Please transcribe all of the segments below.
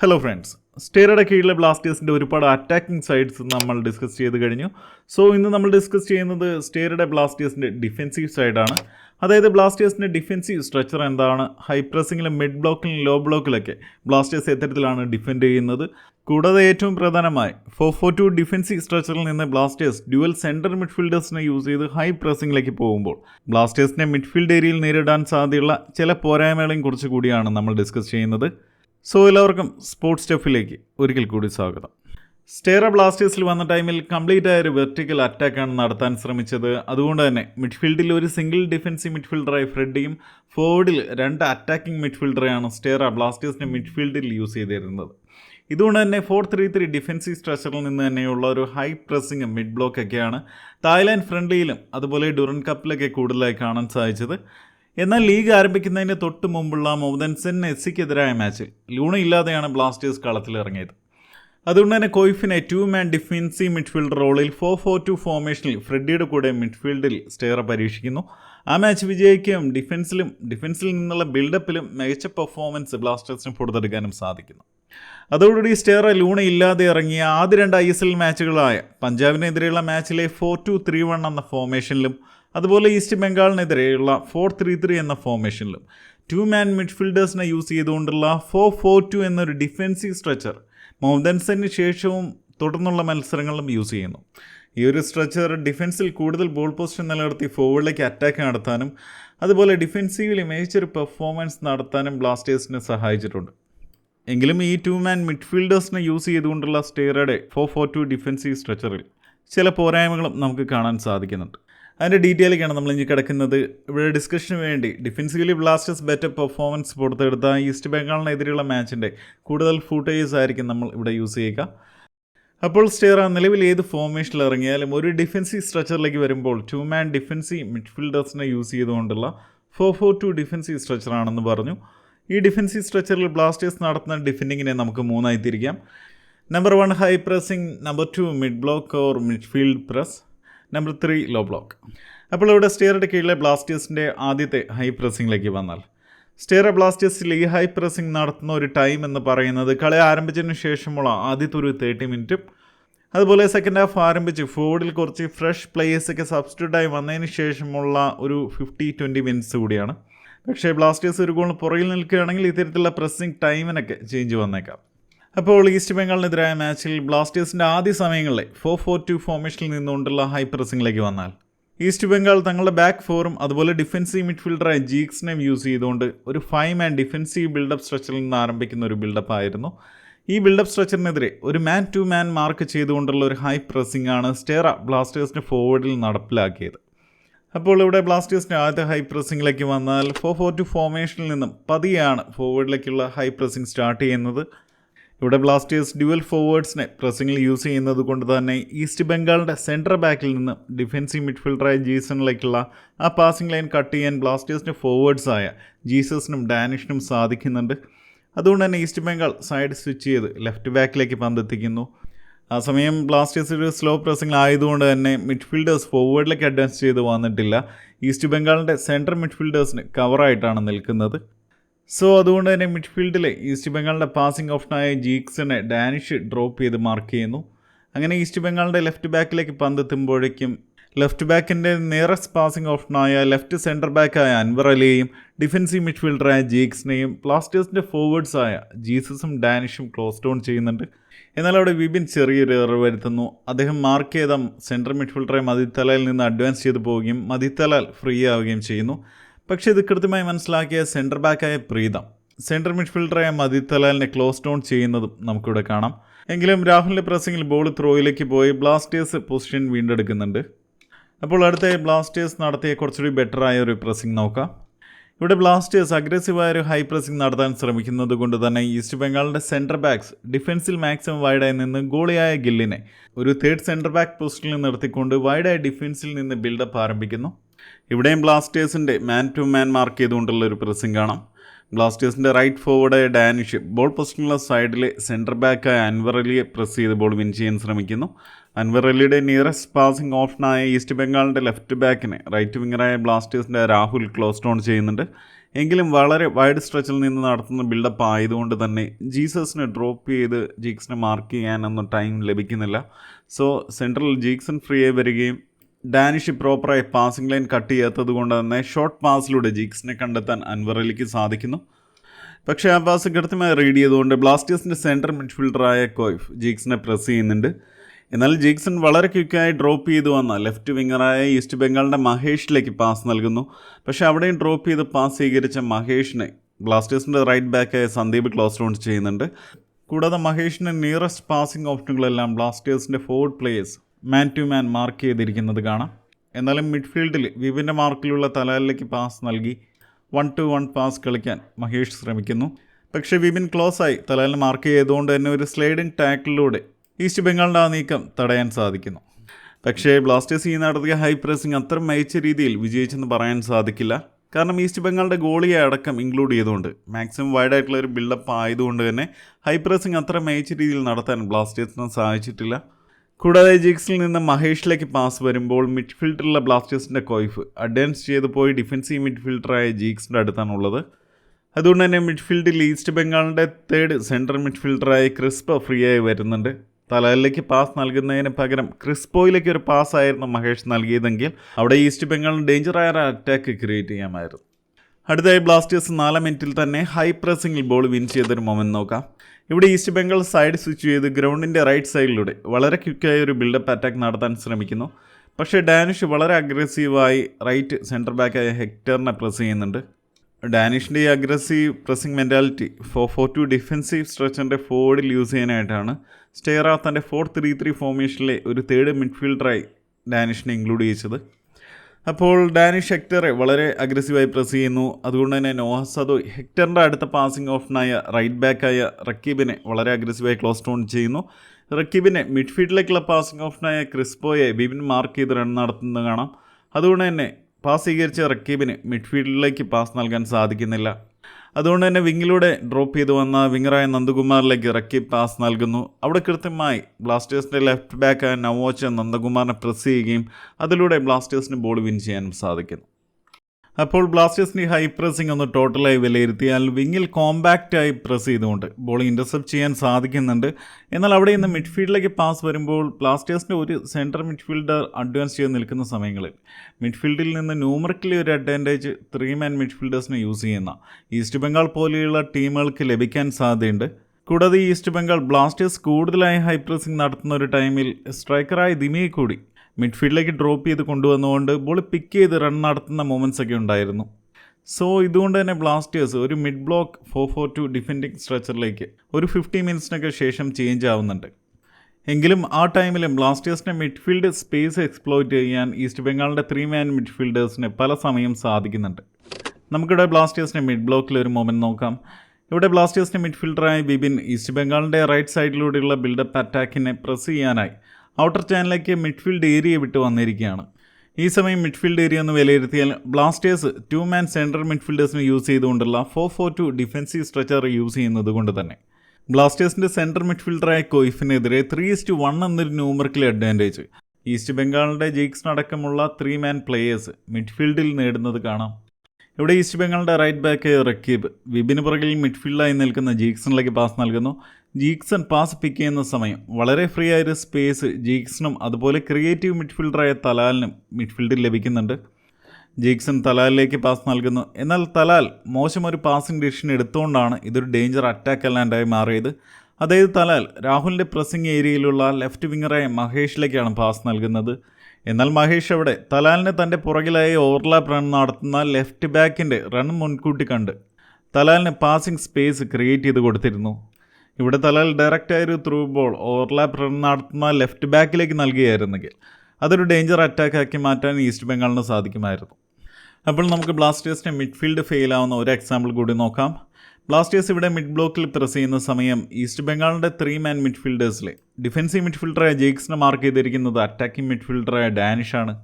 Hello friends സ്റ്റേറയുടെ കീഴിലെ ബ്ലാസ്റ്റേഴ്സിന്റെ ഒരുപാട് അറ്റാക്കിംഗ് സൈഡ്സ് നമ്മൾ ഡിസ്കസ് ചെയ്ത് കഴിഞ്ഞു. സോ ഇന്ന് നമ്മൾ ഡിസ്കസ് ചെയ്യുന്നത് സ്റ്റേറയുടെ ബ്ലാസ്റ്റേഴ്സിന്റെ ഡിഫെൻസീവ് സൈഡാണ് അതായത് ബ്ലാസ്റ്റേഴ്സിന്റെ ഡിഫെൻസീവ് സ്ട്രക്ചർ എന്താണ്? ഹൈ പ്രസിങ്ങിലും മിഡ് ബ്ലോക്കിലും ലോ ബ്ലോക്കിലൊക്കെ ബ്ലാസ്റ്റേഴ്സ് എത്തരത്തിലാണ് ഡിഫെൻഡ് ചെയ്യുന്നത്. കൂടാതെ ഏറ്റവും പ്രധാനമായി ഫോർ ഫോർ ടു ഡിഫെൻസീവ് സ്ട്രക്ചറിൽ നിന്ന് ബ്ലാസ്റ്റേഴ്സ് ഡ്യുവൽ സെന്റർ മിഡ്ഫീൽഡേഴ്സിനെ യൂസ് ചെയ്ത് ഹൈ പ്രസിംഗിലേക്ക് പോകുമ്പോൾ ബ്ലാസ്റ്റേഴ്സിനെ മിഡ്ഫീൽഡ് ഏരിയയിൽ നേരിടാൻ സാധ്യതയുള്ള ചില പോരായ്മകളെയും കുറിച്ച് കൂടിയാണ് നമ്മൾ ഡിസ്കസ് ചെയ്യുന്നത്. സോ എല്ലാവർക്കും സ്പോർട്സ് സ്റ്റെഫിലേക്ക് ഒരിക്കൽ കൂടി സ്വാഗതം. സ്റ്റേറ ബ്ലാസ്റ്റേഴ്സിൽ വന്ന ടൈമിൽ കംപ്ലീറ്റ് ആയ ഒരു വെർട്ടിക്കൽ അറ്റാക്കാണ് നടത്താൻ ശ്രമിച്ചത്. അതുകൊണ്ട് തന്നെ മിഡ്ഫീൽഡിൽ ഒരു സിംഗിൾ ഡിഫൻസീവ് മിഡ്ഫീൽഡറായി ഫ്രെഡിയും ഫോർഡിൽ രണ്ട് അറ്റാക്കിംഗ് മിഡ്ഫീൽഡറെയാണ് സ്റ്റേറ ബ്ലാസ്റ്റേഴ്സിന്റെ മിഡ്ഫീൽഡിൽ യൂസ് ചെയ്തിരുന്നത്. ഇതുകൊണ്ട് തന്നെ ഫോർ ത്രീ ത്രീ ഡിഫൻസീവ് സ്ട്രക്ചറിൽ നിന്ന് തന്നെയുള്ള ഒരു ഹൈ പ്രസ്സിങ് മിഡ് ബ്ലോക്കൊക്കെയാണ് തായ്ലാൻഡ് ഫ്രണ്ട്ലിയിലും അതുപോലെ ഡുറൻ കപ്പിലൊക്കെ കൂടുതലായി കാണാൻ സാധിച്ചത്. എന്നാൽ ലീഗ് ആരംഭിക്കുന്നതിന് തൊട്ട് മുമ്പുള്ള മൗദൻസൻ എസ്സിക്കെതിരായ മാച്ചിൽ ലൂണ ഇല്ലാതെയാണ് ബ്ലാസ്റ്റേഴ്സ് കളത്തിലിറങ്ങിയത് അതുകൊണ്ട് തന്നെ കൊയ്ഫിനെ ടു മാൻ ഡിഫൻസീവ് മിഡ്ഫീൽഡ് റോളിൽ ഫോർ ഫോർ ടു ഫോർമേഷനിൽ ഫ്രെഡിയുടെ കൂടെ മിഡ്ഫീൽഡിൽ സ്റ്റെയർ പരീക്ഷിക്കുന്നു. ആ മാച്ച് വിജയിക്കുകയും ഡിഫൻസിലും ഡിഫൻസിൽ നിന്നുള്ള ബിൽഡപ്പിലും മികച്ച പെർഫോമൻസ് ബ്ലാസ്റ്റേഴ്സിന് പുറത്തെടുക്കാനും സാധിക്കുന്നു. അതോടുകൂടി സ്റ്റെയർ ലൂണ ഇല്ലാതെ ഇറങ്ങിയ ആദ്യ രണ്ട് ഐ എസ് എൽ മാച്ചുകളായ പഞ്ചാബിനെതിരെയുള്ള മാച്ചിലെ ഫോർ ടു ത്രീ വൺ എന്ന ഫോർമേഷനിലും അതുപോലെ ഈസ്റ്റ് ബംഗാളിനെതിരെയുള്ള ഫോർ ത്രീ ത്രീ എന്ന ഫോർമേഷനിലും ടു മാൻ മിഡ്ഫീൽഡേഴ്സിനെ യൂസ് ചെയ്തുകൊണ്ടുള്ള ഫോർ ഫോർ ടു എന്നൊരു ഡിഫെൻസീവ് സ്ട്രെച്ചർ മൗദൻസന് ശേഷവും തുടർന്നുള്ള മത്സരങ്ങളിലും യൂസ് ചെയ്യുന്നു. ഈ ഒരു സ്ട്രെച്ചർ ഡിഫൻസിൽ കൂടുതൽ ബോൾ പൊസിഷൻ നിലനിർത്തി ഫോർവേഡിലേക്ക് അറ്റാക്ക് നടത്താനും അതുപോലെ ഡിഫെൻസീവിലി മികച്ചൊരു പെർഫോമൻസ് നടത്താനും ബ്ലാസ്റ്റേഴ്സിനെ സഹായിച്ചിട്ടുണ്ട്. എങ്കിലും ഈ ടു മാൻ മിഡ്ഫീൽഡേഴ്സിനെ യൂസ് ചെയ്തുകൊണ്ടുള്ള സ്റ്റേറയുടെ ഫോർ ഫോർ ടു ഡിഫെൻസീവ് സ്ട്രെച്ചറിൽ ചില പോരായ്മകളും നമുക്ക് കാണാൻ സാധിക്കുന്നുണ്ട്. അതിന്റെ ഡീറ്റെയിലേക്കാണ് നമ്മൾ ഇനി കിടക്കുന്നത്. ഇവിടെ ഡിസ്കഷന് വേണ്ടി ഡിഫൻസീവലി ബ്ലാസ്റ്റേഴ്സ് ബെറ്റർ പെർഫോമൻസ് പുറത്തെടുത്ത ഈസ്റ്റ് ബംഗാളിനെതിരെയുള്ള മാച്ചിന്റെ കൂടുതൽ ഫുട്ടേജസ് ആയിരിക്കും നമ്മൾ ഇവിടെ യൂസ് ചെയ്യുക. അപ്പോൾ സ്റ്റേറ നിലവിൽ ഏത് ഫോർമേഷനിൽ ഇറങ്ങിയാലും ഒരു ഡിഫെൻസീവ് സ്ട്രക്ചറിലേക്ക് വരുമ്പോൾ ടു മാൻ ഡിഫെൻസീവ് മിഡ്ഫീൽഡേഴ്സിനെ യൂസ് ചെയ്തുകൊണ്ടുള്ള ഫോർ ഫോർ ടു ഡിഫെൻസീവ് സ്ട്രക്ചറാണെന്ന് പറഞ്ഞു. ഈ ഡിഫെൻസീവ് സ്ട്രക്ചറിൽ ബ്ലാസ്റ്റേഴ്സ് നടത്തുന്ന ഡിഫെൻഡിങ്ങിനെ നമുക്ക് മൂന്നായി തിരിക്കാം. Number one high pressing number two mid block or midfield press number three low block അപ്പോൾ ഇവിടെ സ്റ്റേറുടെ കീഴിലെ ബ്ലാസ്റ്റേഴ്സിന്റെ ആദ്യത്തെ ഹൈ പ്രസിംഗിലേക്ക് വന്നാൽ. സ്റ്റേറ ബ്ലാസ്റ്റേഴ്സിൽ ഈ ഹൈ പ്രസിംഗ് നടത്തുന്ന ഒരു ടൈം എന്ന് പറയുന്നത് കളി ആരംഭിച്ചതിന് ശേഷമുള്ള ആദ്യത്തെ ഒരു തേർട്ടി മിനിറ്റും അതുപോലെ സെക്കൻഡ് ഹാഫ് ആരംഭിച്ച് ഫോർഡിൽ കുറച്ച് ഫ്രഷ് പ്ലേയേഴ്സൊക്കെ സബ്സ്റ്റിറ്റ്യൂട്ടായി വന്നതിന് ശേഷമുള്ള ഒരു ഫിഫ്റ്റി ട്വന്റി മിനിറ്റ്സ് കൂടിയാണ്. പക്ഷേ ബ്ലാസ്റ്റേഴ്സ് ഒരു ഗോൾ പുറകിൽ നിൽക്കുകയാണെങ്കിൽ ഇത്തരത്തിലുള്ള പ്രസ്സിംഗ് ടൈമിനൊക്കെ ചേഞ്ച് വന്നേക്കാം. അപ്പോൾ ഈസ്റ്റ് ബംഗാളിനെതിരായ മാച്ചിൽ ബ്ലാസ്റ്റേഴ്സിന്റെ ആദ്യ സമയങ്ങളിലെ ഫോർ ഫോർ ടു ഫോർമേഷനിൽ നിന്നുകൊണ്ടുള്ള ഹൈ പ്രസിംഗിലേക്ക് വന്നാൽ. ഈസ്റ്റ് ബംഗാൾ തങ്ങളുടെ ബാക്ക് ഫോറും അതുപോലെ ഡിഫൻസീവ് മിഡ്ഫീൽഡറായ ജീക്സിനെയും യൂസ് ചെയ്തുകൊണ്ട് ഒരു ഫൈവ് മാൻ ഡിഫൻസീവ് ബിൽഡപ്പ് സ്ട്രക്ചറിൽ നിന്ന് ആരംഭിക്കുന്ന ഒരു ബിൽഡപ്പ് ആയിരുന്നു. ഈ ബിൽഡപ്പ് സ്ട്രക്ചറിനെതിരെ ഒരു മാൻ ടു മാൻ മാർക്ക് ചെയ്തുകൊണ്ടുള്ള ഒരു ഹൈ പ്രസിംഗ് ആണ് സ്റ്റേറ ബ്ലാസ്റ്റേഴ്സിന്റെ ഫോർവേഡിൽ നടപ്പിലാക്കിയത്. അപ്പോൾ ഇവിടെ ബ്ലാസ്റ്റേഴ്സിന്റെ ആദ്യത്തെ ഹൈ പ്രസിംഗിലേക്ക് വന്നാൽ ഫോർ ഫോർ ടു ഫോർമേഷനിൽ നിന്നും പതിയാണ് ഫോർവേഡിലേക്കുള്ള ഹൈ പ്രസിംഗ് സ്റ്റാർട്ട് ചെയ്യുന്നത്. ഇവിടെ ബ്ലാസ്റ്റേഴ്സ് ഡ്യുവൽ ഫോർവേഡ്സിനെ പ്രസിംഗിൽ യൂസ് ചെയ്യുന്നത് കൊണ്ട് തന്നെ ഈസ്റ്റ് ബംഗാളിന്റെ സെൻട്രൽ ബാക്കിൽ നിന്ന് ഡിഫൻസീവ് മിഡ്ഫീൽഡറായ ജീസണിലേക്കുള്ള ആ പാസിംഗ് ലൈൻ കട്ട് ചെയ്യാൻ ബ്ലാസ്റ്റേഴ്സിന്റെ ഫോർവേഡ്സായ ജീസസിനും ഡാനിഷിനും സാധിക്കുന്നുണ്ട്. അതുകൊണ്ട് തന്നെ ഈസ്റ്റ് ബംഗാൾ സൈഡ് സ്വിച്ച് ചെയ്ത് ലെഫ്റ്റ് ബാക്കിലേക്ക് പന്തെത്തിക്കുന്നു. ആ സമയം ബ്ലാസ്റ്റേഴ്സ് ഒരു സ്ലോ പ്രസിംഗ് ആയതുകൊണ്ട് തന്നെ മിഡ്ഫീൽഡേഴ്സ് ഫോർവേഡിലേക്ക് അഡ്വാൻസ് ചെയ്ത് വന്നിട്ടില്ല. ഈസ്റ്റ് ബംഗാളിന്റെ സെൻട്രൽ മിഡ്ഫീൽഡേഴ്സിന് കവറായിട്ടാണ് നിൽക്കുന്നത്. സോ അതുകൊണ്ട് തന്നെ മിഡ്ഫീൽഡിലെ ഈസ്റ്റ് ബംഗാളിന്റെ പാസിംഗ് ഓപ്ഷനായ ജീക്സിനെ ഡാനിഷ് ഡ്രോപ്പ് ചെയ്ത് മാർക്ക് ചെയ്യുന്നു. അങ്ങനെ ഈസ്റ്റ് ബംഗാളിന്റെ ലെഫ്റ്റ് ബാക്കിലേക്ക് പന്തെത്തുമ്പോഴേക്കും ലെഫ്റ്റ് ബാക്കിന്റെ നിയറസ്റ്റ് പാസിംഗ് ഓപ്ഷനായ ലെഫ്റ്റ് സെന്റർ ബാക്കായ അൻവർ അലിയെയും ഡിഫൻസീവ് മിഡ്ഫീൽഡറായ ജീക്സിനെയും ബ്ലാസ്റ്റേഴ്സിന്റെ ഫോർവേഡ്സായ ജീസസും ഡാനിഷും ക്ലോസ് ഡൗൺ ചെയ്യുന്നുണ്ട്. എന്നാൽ അവിടെ വിപിൻ ചെറിയൊരു എറർ വരുത്തുന്നു. അദ്ദേഹം മാർക്ക് ചെയ്ത സെൻട്രൽ മിഡ്ഫീൽഡറെ മദിത്തലയിൽ നിന്ന് അഡ്വാൻസ് ചെയ്തു പോവുകയും മദിത്തലാൽ ഫ്രീ ആവുകയും ചെയ്യുന്നു. പക്ഷേ ഇത് കൃത്യമായി മനസ്സിലാക്കിയ സെന്റർ ബാക്കായ പ്രീതം. സെന്റർ മിഡ്ഫീൽഡറായ മദിത്തലാലിനെ ക്ലോസ് ഡൗൺ ചെയ്യുന്നതും നമുക്കിവിടെ കാണാം. എങ്കിലും രാഹുലിന്റെ പ്രസിംഗിൽ ബോൾ ത്രോയിലേക്ക് പോയി ബ്ലാസ്റ്റേഴ്സ് പൊസിഷൻ വീണ്ടെടുക്കുന്നുണ്ട്. അപ്പോൾ അടുത്ത ബ്ലാസ്റ്റേഴ്സ് നടത്തിയ കുറച്ചുകൂടി ബെറ്റർ ആയ ഒരു പ്രസിംഗ് നോക്കാം. ഇവിടെ ബ്ലാസ്റ്റേഴ്സ് അഗ്രസീവായ ഒരു ഹൈ പ്രസിംഗ് നടത്താൻ ശ്രമിക്കുന്നത് കൊണ്ട് തന്നെ ഈസ്റ്റ് ബംഗാളിന്റെ സെന്റർ ബാക്സ് ഡിഫൻസിൽ മാക്സിമം വൈഡായി നിന്ന് ഗോളിയായ ഗില്ലിനെ ഒരു തേർഡ് സെന്റർ ബാക്ക് പൊസിഷനിൽ നിർത്തിക്കൊണ്ട് വൈഡായ ഡിഫൻസിൽ നിന്ന് ബിൽഡപ്പ് ആരംഭിക്കുന്നു. ഇവിടെയും ബ്ലാസ്റ്റേഴ്സിന്റെ മാൻ ടു മാൻ മാർക്ക് ചെയ്തുകൊണ്ടുള്ള ഒരു പ്രസിംഗ് കാണാം. ബ്ലാസ്റ്റേഴ്സിന്റെ റൈറ്റ് ഫോർവേഡായ ഡാനിഷ് ബോൾ പൊസിഷനുള്ള സൈഡിലെ സെന്റർ ബാക്കായ അൻവർ അലിയെ പ്രസ് ചെയ്ത് ബോൾ വിൻ ചെയ്യാൻ ശ്രമിക്കുന്നു. അൻവർ അലിയുടെ നിയറസ്റ്റ് പാസിംഗ് ഓപ്ഷനായ ഈസ്റ്റ് ബംഗാളിന്റെ ലെഫ്റ്റ് ബാക്കിനെ റൈറ്റ് വിങ്ങറായ ബ്ലാസ്റ്റേഴ്സിന്റെ രാഹുൽ ക്ലോസ് ഡൗൺ ചെയ്യുന്നുണ്ട്. എങ്കിലും വളരെ വൈഡ് സ്ട്രെച്ചിൽ നിന്ന് നടത്തുന്ന ബിൽഡപ്പ് ആയതുകൊണ്ട് തന്നെ ജീസസിനെ ഡ്രോപ്പ് ചെയ്ത് ജീക്സിനെ മാർക്ക് ചെയ്യാനൊന്നും ടൈം ലഭിക്കുന്നില്ല. സോ സെൻട്രൽ ജീക്സൺ ഫ്രീ ആയി വരികയും ഡാനിഷ് പ്രോപ്പറായി പാസിംഗ് ലൈൻ കട്ട് ചെയ്യാത്തത് കൊണ്ട് തന്നെ ഷോർട്ട് പാസിലൂടെ ജീക്സിനെ കണ്ടെത്താൻ അൻവർ അലിക്ക് സാധിക്കുന്നു. പക്ഷേ ആ പാസ് കൃത്യമായി റീഡ് ചെയ്തുകൊണ്ട് ബ്ലാസ്റ്റേഴ്സിന്റെ സെൻട്രൽ മിഡ്ഫീൽഡറായ കോയ്ഫ് ജീക്സിനെ പ്രസ് ചെയ്യുന്നുണ്ട്. എന്നാൽ ജീക്സൺ വളരെ ക്വിക്കായി ഡ്രോപ്പ് ചെയ്തു വന്ന ലെഫ്റ്റ് വിങ്ങറായ ഈസ്റ്റ് ബംഗാളിന്റെ മഹേഷിലേക്ക് പാസ് നൽകുന്നു. പക്ഷേ അവിടെയും ഡ്രോപ്പ് ചെയ്ത് പാസ് സ്വീകരിച്ച മഹേഷിനെ ബ്ലാസ്റ്റേഴ്സിന്റെ റൈറ്റ് ബാക്കായ സന്ദീപ് ക്ലോസ് ഡൗൺ ചെയ്യുന്നുണ്ട്. കൂടാതെ മഹേഷിന്റെ നിയറസ്റ്റ് പാസിംഗ് ഓപ്ഷനുകളെല്ലാം ബ്ലാസ്റ്റേഴ്സിന്റെ forward players man to man mark ചെയ്തിരിക്കുന്നത് കാണാം. എന്നാലും മിഡ്ഫീൽഡിൽ വിവിന്റെ മാർക്കിലുള്ള തലാലിലേക്ക് പാസ് നൽകി വൺ ടു വൺ പാസ് കളിക്കാൻ മഹേഷ് ശ്രമിക്കുന്നു. പക്ഷേ വിപിൻ ക്ലോസ് ആയി തലാലിന് മാർക്ക് ചെയ്തുകൊണ്ട് തന്നെ ഒരു സ്ലൈഡിംഗ് ടാക്കിലൂടെ ഈസ്റ്റ് ബംഗാളിന്റെ ആ നീക്കം തടയാൻ സാധിക്കുന്നു. പക്ഷേ ബ്ലാസ്റ്റേഴ്സ് ഈ നടത്തിയ ഹൈ പ്രസിംഗ് അത്ര മികച്ച രീതിയിൽ വിജയിച്ചെന്ന് പറയാൻ സാധിക്കില്ല. കാരണം ഈസ്റ്റ് ബംഗാളിന്റെ ഗോളിയെ അടക്കം ഇൻക്ലൂഡ് ചെയ്തുകൊണ്ട് മാക്സിമം വൈഡ് ആയിട്ടുള്ള ഒരു ബിൽഡപ്പ് ആയതുകൊണ്ട് തന്നെ ഹൈ പ്രസിംഗ് അത്ര മികച്ച രീതിയിൽ നടത്താൻ ബ്ലാസ്റ്റേഴ്സിന് സാധിച്ചിട്ടില്ല. കൂടാതെ ജിക്സിൽ നിന്ന് മഹേഷിലേക്ക് പാസ് വരുമ്പോൾ മിഡ്ഫീൽഡറിലെ ബ്ലാസ്റ്റേഴ്സിന്റെ കോയിഫ് അഡ്വാൻസ് ചെയ്ത് പോയി ഡിഫൻസീവ് മിഡ്ഫീൽഡറായ ജീക്സിന്റെ അടുത്താണുള്ളത്. അതുകൊണ്ട് തന്നെ മിഡ്ഫീൽഡിൽ ഈസ്റ്റ് ബംഗാളിന്റെ തേർഡ് സെൻട്രൽ മിഡ്ഫീൽഡറായ ക്രിസ്പ ഫ്രീ ആയി വരുന്നുണ്ട്. തലയിലേക്ക് പാസ് നൽകുന്നതിന് പകരം ക്രിസ്പോയിലേക്ക് ഒരു പാസ് ആയിരുന്നു മഹേഷ് നൽകിയതെങ്കിൽ അവിടെ ഈസ്റ്റ് ബംഗാളിന് ഡേഞ്ചറായ അറ്റാക്ക് ക്രിയേറ്റ് ചെയ്യാമായിരുന്നു. അടുത്തായി ബ്ലാസ്റ്റേഴ്സ് നാലാം മിനിറ്റിൽ തന്നെ ഹൈ പ്രസിംഗിൽ ബോൾ വിൻ ചെയ്തൊരു മൊമെന്റ് നോക്കാം. ഇവിടെ ഈസ്റ്റ് ബംഗാൾ സൈഡ് സ്വിച്ച് ചെയ്ത് ഗ്രൗണ്ടിന്റെ റൈറ്റ് സൈഡിലൂടെ വളരെ ക്വിക്കായ ഒരു ബിൽഡപ്പ് അറ്റാക്ക് നടത്താൻ ശ്രമിക്കുന്നു. പക്ഷേ ഡാനിഷ് വളരെ അഗ്രസീവായി റൈറ്റ് സെന്റർ ബാക്കായ ഹെക്ടറിനെ പ്രസ് ചെയ്യുന്നുണ്ട്. ഡാനിഷിന്റെ ഈ aggressive pressing mentality four four two defensive സ്ട്രെച്ചറിന്റെ ഫോർഡിൽ യൂസ് ചെയ്യാനായിട്ടാണ് ഓഫ് തന്റെ ഫോർ ത്രീ ത്രീ ഫോർമേഷനിലെ ഒരു തേർഡ് മിഡ്ഫീൽഡറായി ഡാനിഷിനെ ഇൻക്ലൂഡ് ചെയ്യിച്ചത്. അപ്പോൾ ഡാനിഷ് ഹെക്ടറെ വളരെ അഗ്രസീവായി പ്രസ് ചെയ്യുന്നു. അതുകൊണ്ട് തന്നെ നോഹ സദോയ് ഹെക്ടറിന്റെ അടുത്ത പാസിംഗ് ഓഫിനായ റൈറ്റ് ബാക്കായ റക്കീബിനെ വളരെ അഗ്രസീവായി ക്ലോസ് ഡൗൺ ചെയ്യുന്നു. റക്കീബിനെ മിഡ്ഫീൽഡിലേക്കുള്ള പാസിംഗ് ഓഫിനായ ക്രിസ്പോയെ ബിബിൻ മാർക്ക് ചെയ്ത് റൺ നടത്തുന്നത് കാണാം. അതുകൊണ്ട് തന്നെ പാസ് സ്വീകരിച്ച റക്കീബിന് മിഡ്ഫീൽഡിലേക്ക് പാസ് നൽകാൻ സാധിക്കുന്നില്ല. അതുകൊണ്ട് തന്നെ വിങ്ങിലൂടെ ഡ്രോപ്പ് ചെയ്ത് വന്ന വിങ്ങറായ നന്ദകുമാറിലേക്ക് ഇറക്കി പാസ് നൽകുന്നു. അവിടെ കൃത്യമായി ബ്ലാസ്റ്റേഴ്സിന്റെ ലെഫ്റ്റ് ബാക്ക് നവോച്ച നന്ദകുമാറിനെ പ്രസ് ചെയ്യുകയും അതിലൂടെ ബ്ലാസ്റ്റേഴ്സിന് ബോൾ വിൻ ചെയ്യാനും സാധിക്കുന്നു. അപ്പോൾ ബ്ലാസ്റ്റേഴ്സിന്റെ ഹൈ പ്രസിംഗ് ഒന്ന് ടോട്ടലായി വിലയിരുത്തിയാൽ വിങ്ങിൽ കോമ്പാക്റ്റായി പ്രസ് ചെയ്തുകൊണ്ട് ബോളിംഗ് ഇന്റർസെപ്റ്റ് ചെയ്യാൻ സാധിക്കുന്നുണ്ട്. എന്നാൽ അവിടെ നിന്ന് മിഡ്ഫീൽഡിലേക്ക് പാസ് വരുമ്പോൾ ബ്ലാസ്റ്റേഴ്സിന്റെ ഒരു സെൻട്രൽ മിഡ്ഫീൽഡർ അഡ്വാൻസ് ചെയ്ത് നിൽക്കുന്ന സമയങ്ങളിൽ മിഡ്ഫീൽഡിൽ നിന്ന് ന്യൂമറിക്കലി ഒരു അഡ്വാന്റേജ് ത്രീ മാൻ മിഡ്ഫീൽഡേഴ്സിനെ യൂസ് ചെയ്യുന്ന ഈസ്റ്റ് ബംഗാൾ പോലെയുള്ള ടീമുകൾക്ക് ലഭിക്കാൻ സാധ്യതയുണ്ട്. കൂടാതെ ഈസ്റ്റ് ബംഗാൾ ബ്ലാസ്റ്റേഴ്സ് കൂടുതലായി ഹൈ പ്രസിംഗ് നടത്തുന്ന ഒരു ടൈമിൽ സ്ട്രൈക്കറായ ദിമിയെ കൂടി മിഡ്ഫീൽഡിലേക്ക് ഡ്രോപ്പ് ചെയ്ത് കൊണ്ടുവന്നുകൊണ്ട് ബോൾ പിക്ക് ചെയ്ത് റൺ നടത്തുന്ന മൊമെന്റ്സ് ഒക്കെ ഉണ്ടായിരുന്നു. സോ ഇതുകൊണ്ട് തന്നെ ബ്ലാസ്റ്റേഴ്സ് ഒരു mid block four four two defending സ്ട്രക്ചറിലേക്ക് ഒരു ഫിഫ്റ്റി മിനിറ്റ്സിനൊക്കെ ശേഷം ചേഞ്ച് ആവുന്നുണ്ട്. എങ്കിലും ആ ടൈമിൽ ബ്ലാസ്റ്റേഴ്സിന്റെ മിഡ്ഫീൽഡ് സ്പേസ് എക്സ്പ്ലോയിറ്റ് ചെയ്യാൻ ഈസ്റ്റ് ബംഗാളിന്റെ ത്രീ മാൻ മിഡ്ഫീൽഡേഴ്സിന് പല സമയം സാധിക്കുന്നുണ്ട്. നമുക്കിവിടെ ബ്ലാസ്റ്റേഴ്സിന്റെ മിഡ് ബ്ലോക്കിൽ ഒരു മൊമെന്റ് നോക്കാം. ഇവിടെ ബ്ലാസ്റ്റേഴ്സിന്റെ മിഡ്ഫീൽഡറായ ബിബിൻ ഈസ്റ്റ് ബംഗാളിന്റെ റൈറ്റ് സൈഡിലൂടെയുള്ള ബിൽഡപ്പ് അറ്റാക്കിനെ പ്രസ് ചെയ്യാനായി ഔട്ടർ ചാനലിലേക്ക് മിഡ്ഫീൽഡ് ഏരിയ വിട്ട് വന്നിരിക്കുകയാണ്. ഈ സമയം മിഡ്ഫീൽഡ് ഏരിയ ഒന്ന് വിലയിരുത്തിയാൽ ബ്ലാസ്റ്റേഴ്സ് ടു മാൻ സെൻട്രൽ മിഡ്ഫീൽഡേഴ്സിനെ യൂസ് ചെയ്തുകൊണ്ടുള്ള four four two defensive structure use ചെയ്യുന്നത് കൊണ്ട് തന്നെ. ബ്ലാസ്റ്റേഴ്സിന്റെ സെൻട്രൽ മിഡ്ഫീൽഡറായ കൊയ്ഫിനെതിരെ ത്രീ ഇസ്റ്റ് വൺ എന്നൊരു ന്യൂമറിക്കൽ അഡ്വാന്റേജ് ഈസ്റ്റ് ബംഗാളിന്റെ ജീക്സിന് അടക്കമുള്ള ത്രീ മാൻ പ്ലേയേഴ്സ് മിഡ്ഫീൽഡിൽ നേടുന്നത് കാണാം. ഇവിടെ ഈസ്റ്റ് ബംഗാളിന്റെ റൈറ്റ് ബാക്ക് റക്കീബ് വിപിന് പുറകിൽ മിഡ്ഫീൽഡായി നിൽക്കുന്ന ജീക്സണിലേക്ക് പാസ് നൽകുന്നു. ജീക്സൺ പാസ് പിക്ക് ചെയ്യുന്ന സമയം. വളരെ ഫ്രീ ആയൊരു സ്പേസ് ജീക്സണും അതുപോലെ ക്രിയേറ്റീവ് മിഡ്ഫീൽഡറായ തലാലിനും മിഡ്ഫീൽഡിൽ ലഭിക്കുന്നുണ്ട്. ജീക്സൺ തലാലിലേക്ക് പാസ് നൽകുന്നു. എന്നാൽ തലാൽ മോശമൊരു പാസിംഗ് ഡിസിഷൻ എടുത്തുകൊണ്ടാണ് ഇതൊരു ഡേഞ്ചർ അറ്റാക്ക് അല്ലാണ്ടായി മാറിയത്. അതായത് തലാൽ രാഹുലിന്റെ പ്രസിംഗ് ഏരിയയിലുള്ള ലെഫ്റ്റ് വിങ്ങറായ മഹേഷിലേക്കാണ് പാസ് നൽകുന്നത്. എന്നാൽ മഹേഷ് അവിടെ തലാലിനെ തന്റെ പുറകിലായി ഓവർലാപ്പ് റൺ നടത്തുന്ന ലെഫ്റ്റ് ബാക്കിന്റെ റൺ മുൻകൂട്ടി കണ്ട് തലാലിന് പാസിംഗ് സ്പേസ് ക്രിയേറ്റ് ചെയ്ത് കൊടുത്തിരുന്നു. ഇവിടെ തലാൽ ഡയറക്റ്റ് ഒരു ത്രൂ ബോൾ ഓവർലാപ്പ് റൺ നടത്തുന്ന ലെഫ്റ്റ് ബാക്കിലേക്ക് നൽകുകയായിരുന്നെങ്കിൽ അതൊരു ഡേഞ്ചർ അറ്റാക്കാക്കി മാറ്റാൻ ഈസ്റ്റ് ബംഗാളിന് സാധിക്കുമായിരുന്നു. അപ്പോൾ നമുക്ക് ബ്ലാസ്റ്റേഴ്സിന്റെ മിഡ്ഫീൽഡ് ഫെയിൽ ആവുന്ന ഒരു എക്സാമ്പിൾ കൂടി നോക്കാം. ബ്ലാസ്റ്റേഴ്സ് ഇവിടെ മിഡ് ബ്ലോക്കിൽ പ്രസ് ചെയ്യുന്ന സമയം ഈസ്റ്റ് ബംഗാളിന്റെ ത്രീ മാൻ മിഡ്ഫീൽഡേഴ്സിലെ ഡിഫൻസീവ് മിഡ്ഫീൽഡറായ ജെയ്ക്സിനെ മാർക്ക് ചെയ്തിരിക്കുന്നത് അറ്റാക്കിംഗ് മിഡ്ഫീൽഡറായ ഡാനിഷാണ്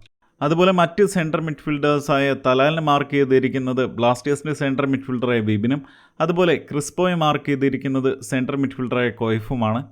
അതുപോലെ മറ്റ് സെൻട്രൽ മിഡ്ഫീൽഡേഴ്സായ തലാലിനെ മാർക്ക് ചെയ്തിരിക്കുന്നത് ബ്ലാസ്റ്റേഴ്സിന്റെ സെൻട്രൽ മിഡ്ഫീൽഡറായ ബിബിനും അതുപോലെ ക്രിസ്പോയെ മാർക്ക് ചെയ്തിരിക്കുന്നത് സെൻട്രൽ മിഡ്ഫീൽഡറായ കോയിഫുമാണ്.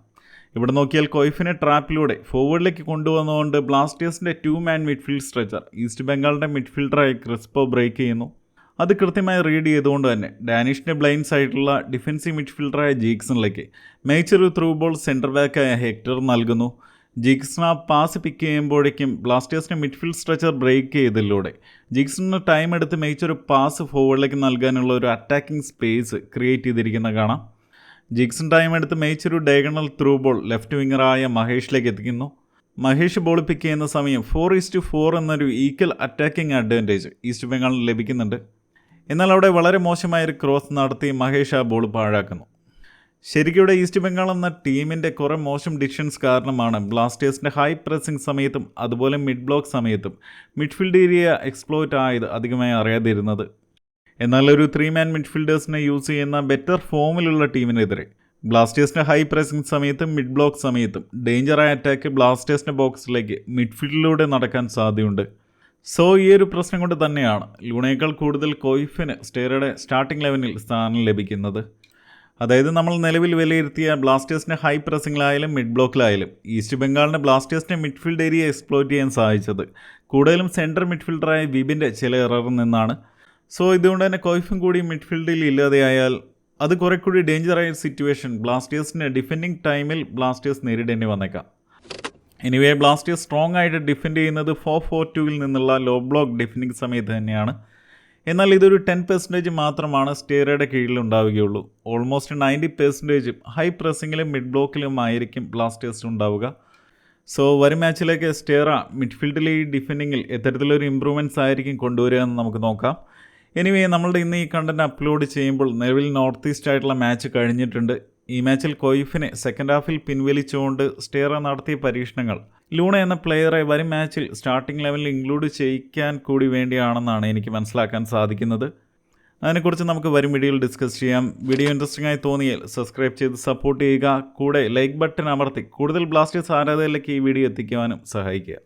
ഇവിടെ നോക്കിയാൽ കൊയ്ഫിനെ ട്രാപ്പിലൂടെ ഫോർവേഡിലേക്ക് കൊണ്ടുവന്നുകൊണ്ട് ബ്ലാസ്റ്റേഴ്സിന്റെ two man midfield structure East ബംഗാളിന്റെ മിഡ്ഫീൽഡറായ ക്രിസ്പോ ബ്രേക്ക് ചെയ്യുന്നു. അത് കൃത്യമായി റീഡ് ചെയ്തുകൊണ്ട് തന്നെ ഡാനിഷിന്റെ ബ്ലൈൻഡ് സൈഡിലുള്ള ഡിഫൻസീവ് മിഡ്ഫീൽഡറായ ജീക്സണിലേക്ക് മേച്ചൊരു ത്രൂ ബോൾ സെന്റർ ബാക്കായ ഹെക്ടർ നൽകുന്നു. ജിഗ്സൺ ആ പാസ് പിക്ക് ചെയ്യുമ്പോഴേക്കും ബ്ലാസ്റ്റേഴ്സിന് മിഡ്ഫീൽഡ് സ്ട്രെച്ചർ ബ്രേക്ക് ചെയ്തതിലൂടെ. ജിഗ്സിന് ടൈം എടുത്ത് മേച്ചൊരു പാസ് ഫോർവേഡിലേക്ക് നൽകാനുള്ള ഒരു അറ്റാക്കിംഗ് സ്പേസ് ക്രിയേറ്റ് ചെയ്തിരിക്കുന്ന കാണാം. ജിഗ്സൺ ടൈം എടുത്ത് മേച്ചൊരു ഡയഗണൽ ത്രൂ ബോൾ ലെഫ്റ്റ് വിങ്ങറായ മഹേഷിലേക്ക് എത്തിക്കുന്നു. മഹേഷ് ബോൾ പിക്ക് ചെയ്യുന്ന സമയം ഫോർ ഈസ്റ്റ് ഫോർ എന്നൊരു ഈക്വൽ അറ്റാക്കിംഗ് അഡ്വാന്റേജ് ഈസ്റ്റ് ബംഗാളിന് ലഭിക്കുന്നുണ്ട്. എന്നാൽ അവിടെ വളരെ മോശമായൊരു ക്രോസ് നടത്തി മഹേഷ് ആ ബോൾ പാഴാക്കുന്നു. ശരിക്കും ഇവിടെ ഈസ്റ്റ് ബംഗാൾ എന്ന ടീമിന്റെ കുറേ മോശം ഡിസിഷൻസ് കാരണമാണ് ബ്ലാസ്റ്റേഴ്സിന്റെ ഹൈ പ്രസിംഗ് സമയത്തും അതുപോലെ മിഡ് ബ്ലോക്ക് സമയത്തും മിഡ്ഫീൽഡ് ഏരിയ എക്സ്പ്ലോയിറ്റ് ആയത് അധികമായി അറിയാതിരുന്നത്. എന്നാൽ ഒരു ത്രീ മാൻ മിഡ്ഫീൽഡേഴ്സിനെ യൂസ് ചെയ്യുന്ന ബെറ്റർ ഫോമിലുള്ള ടീമിനെതിരെ ബ്ലാസ്റ്റേഴ്സിന്റെ ഹൈ പ്രസിംഗ് സമയത്തും മിഡ് ബ്ലോക്ക് സമയത്തും ഡേഞ്ചറായ അറ്റാക്ക് ബ്ലാസ്റ്റേഴ്സിന്റെ ബോക്സിലേക്ക് മിഡ്ഫീൽഡിലൂടെ നടക്കാൻ സാധ്യതയുണ്ട്. സോ ഈ ഒരു പ്രശ്നം കൊണ്ട് തന്നെയാണ് ലൂണേക്കാൾ കൂടുതൽ കൊയ്ഫിന് സ്റ്റേറയുടെ സ്റ്റാർട്ടിംഗ് ലെവനിൽ സ്ഥാനം ലഭിക്കുന്നത്. അതായത് നമ്മൾ നിലവിൽ വിലയിരുത്തിയ ബ്ലാസ്റ്റേഴ്സിന്റെ ഹൈ പ്രസിംഗിലായാലും മിഡ് ബ്ലോക്കിലായാലും ഈസ്റ്റ് ബംഗാളിന്റെ ബ്ലാസ്റ്റേഴ്സിന്റെ മിഡ്ഫീൽഡ് ഏരിയ എക്സ്പ്ലോയിറ്റ് ചെയ്യാൻ സാധിച്ചത്. കൂടുതലും സെൻട്രൽ മിഡ്ഫീൽഡറായ വിബിന്റെ ചില എററിൽ നിന്നാണ്. സോ ഇതുകൊണ്ട് തന്നെ കൊയ്ഫും കൂടി മിഡ്ഫീൽഡിൽ ഇല്ലാതെയായാൽ അത് കുറെ കൂടി ഡേഞ്ചറായ സിറ്റുവേഷൻ ബ്ലാസ്റ്റേഴ്സിന്റെ ഡിഫെൻഡിങ് ടൈമിൽ ബ്ലാസ്റ്റേഴ്സ് നേരിടേണ്ടി വന്നേക്കാം. എനിവേ ബ്ലാസ്റ്റേഴ്സ് സ്ട്രോങ് ആയിട്ട് ഡിഫെൻഡ് ചെയ്യുന്നത് ഫോർ ഫോർ ടുവിൽ നിന്നുള്ള ലോ ബ്ലോക്ക് ഡിഫെൻഡിങ് സമയത്ത് തന്നെയാണ്. എന്നാൽ ഇതൊരു ടെൻ പെർസെന്റേജ് മാത്രമാണ് സ്റ്റേറയുടെ കീഴിൽ ഉണ്ടാവുകയുള്ളൂ ഓൾമോസ്റ്റ് നയന്റി പെർസെന്റേജും ഹൈ പ്രസ്സിങ്ങിലും മിഡ് ബ്ലോക്കിലും ആയിരിക്കും ബ്ലാസ്റ്റേഴ്സ് ഉണ്ടാവുക. സോ വരും മാച്ചിലേക്ക് സ്റ്റേറ മിഡ്ഫീൽഡിലെ ഈ ഡിഫെൻഡിങ്ങിൽ എത്തരത്തിലൊരു ഇമ്പ്രൂവ്മെന്റ്സ് ആയിരിക്കും കൊണ്ടുവരിക എന്ന് നമുക്ക് നോക്കാം. എനിവേ നമ്മളുടെ ഇന്ന് ഈ കണ്ടന്റ് അപ്ലോഡ് ചെയ്യുമ്പോൾ നിലവിൽ നോർത്ത് ഈസ്റ്റ് ആയിട്ടുള്ള മാച്ച് കഴിഞ്ഞിട്ടുണ്ട്. ഈ മാച്ചിൽ കൊയ്ഫിനെ സെക്കൻഡ് ഹാഫിൽ പിൻവലിച്ചുകൊണ്ട് സ്റ്റേറ നടത്തിയ പരീക്ഷണങ്ങൾ. ലൂണ എന്ന പ്ലെയറെ വരും മാച്ചിൽ സ്റ്റാർട്ടിംഗ് ലെവലിൽ ഇൻക്ലൂഡ് ചെയ്യിക്കാൻ കൂടി വേണ്ടിയാണെന്നാണ് എനിക്ക് മനസ്സിലാക്കാൻ സാധിക്കുന്നത്. അതിനെക്കുറിച്ച് നമുക്ക് വരും വീഡിയോയിൽ ഡിസ്കസ് ചെയ്യാം. വീഡിയോ ഇൻട്രസ്റ്റിംഗ് ആയി തോന്നിയാൽ സബ്സ്ക്രൈബ് ചെയ്ത് സപ്പോർട്ട് ചെയ്യുക. കൂടെ ലൈക്ക് ബട്ടൺ അമർത്തി കൂടുതൽ ബ്ലാസ്റ്റേഴ്സ് ആരാധകരിലേക്ക് ഈ വീഡിയോ എത്തിക്കുവാനും സഹായിക്കുക.